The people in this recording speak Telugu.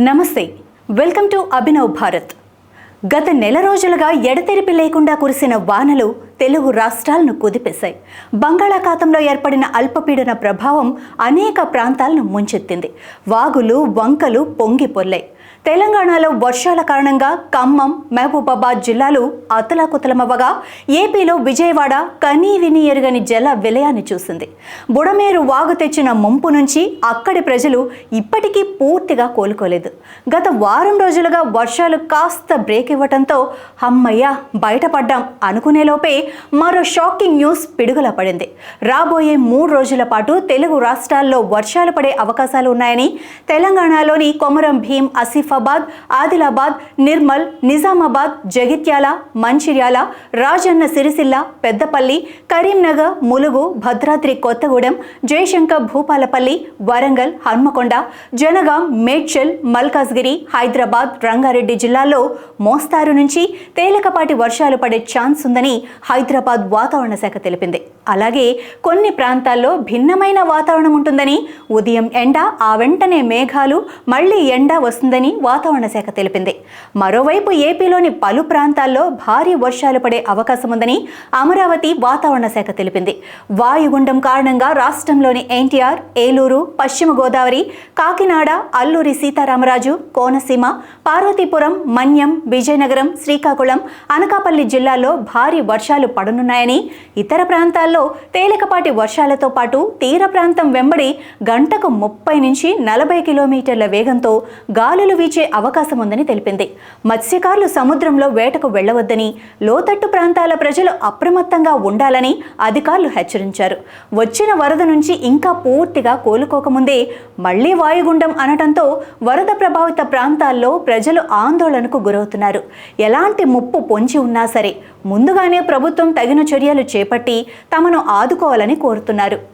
నమస్తే వెల్కమ్ టు అభినవ్ భారత్. గత నెల రోజులుగా ఎడతెరిపి లేకుండా కురిసిన వానలు తెలుగు రాష్ట్రాలను కుదిపేశాయి. బంగాళాఖాతంలో ఏర్పడిన అల్పపీడన ప్రభావం అనేక ప్రాంతాలను ముంచెత్తింది. వాగులు వంకలు పొంగి పొర్లాయి తెలంగాణలో వర్షాల కారణంగా ఖమ్మం మహబూబాబాద్ జిల్లాలు అతలాకుతలమవ్వగా ఏపీలో విజయవాడ కనీ విని ఎరుగని జల విలయాన్ని చూసింది. బుడమేరు వాగు తెచ్చిన ముంపు నుంచి అక్కడి ప్రజలు ఇప్పటికీ పూర్తిగా కోలుకోలేదు. గత వారం రోజులుగా వర్షాలు కాస్త బ్రేక్ ఇవ్వటంతో అమ్మయ్య బయటపడ్డాం అనుకునేలోపే మరో షాకింగ్ న్యూస్ పిడుగుల పడింది. రాబోయే మూడు రోజుల పాటు తెలుగు రాష్ట్రాల్లో వర్షాలు పడే అవకాశాలు ఉన్నాయని తెలంగాణలోని కొమరం భీం ఆసిఫాబాద్ ఆదిలాబాద్ నిర్మల్ నిజామాబాద్ జగిత్యాల మంచిర్యాల రాజన్న సిరిసిల్ల పెద్దపల్లి కరీంనగర్ ములుగు భద్రాద్రి కొత్తగూడెం జయశంకర్ భూపాలపల్లి వరంగల్ హన్మకొండ జనగాం మేడ్చల్ మల్కాజ్గిరి హైదరాబాద్ రంగారెడ్డి జిల్లాల్లో మోస్తారు నుంచి తేలికపాటి వర్షాలు పడే ఛాన్స్ ఉందని హైదరాబాద్ వాతావరణ శాఖ తెలిపింది. అలాగే కొన్ని ప్రాంతాల్లో భిన్నమైన వాతావరణం ఉంటుందని ఉదయం ఎండ ఆ వెంటనే మేఘాలు మళ్ళీ ఎండ వస్తుందని వాతావరణ శాఖ తెలిపింది. మరోవైపు ఏపీలోని పలు ప్రాంతాల్లో భారీ వర్షాలు పడే అవకాశం ఉందని అమరావతి వాతావరణ శాఖ తెలిపింది. వాయుగుండం కారణంగా రాష్ట్రంలోని ఎన్టీఆర్ ఏలూరు పశ్చిమ గోదావరి కాకినాడ అల్లూరి సీతారామరాజు కోనసీమ పార్వతీపురం మన్యం విజయనగరం శ్రీకాకుళం అనకాపల్లి జిల్లాల్లో భారీ వర్షాలు పడనున్నాయని ఇతర ప్రాంతాల్లో తేలికపాటి వర్షాలతో పాటు తీర ప్రాంతం వెంబడి గంటకు ముప్పై నుంచి నలభై కిలోమీటర్ల వేగంతో గాలులు వీచే అవకాశం ఉందని తెలిపింది. మత్స్యకారులు సముద్రంలో వేటకు వెళ్ళవద్దని లోతట్టు ప్రాంతాల ప్రజలు అప్రమత్తంగా ఉండాలని అధికారులు హెచ్చరించారు. వచ్చిన వరద నుంచి ఇంకా పూర్తిగా కోలుకోకముందే మళ్ళీ వాయుగుండం అనటంతో వరద ప్రభావిత ప్రాంతాల్లో ప్రజలు ఆందోళనకు గురవుతున్నారు. ఎలాంటి ముప్పు పొంచి ఉన్నా సరే ముందుగానే ప్రభుత్వం తగిన చర్యలు చేపట్టి తమను ఆదుకోవాలని కోరుతున్నారు.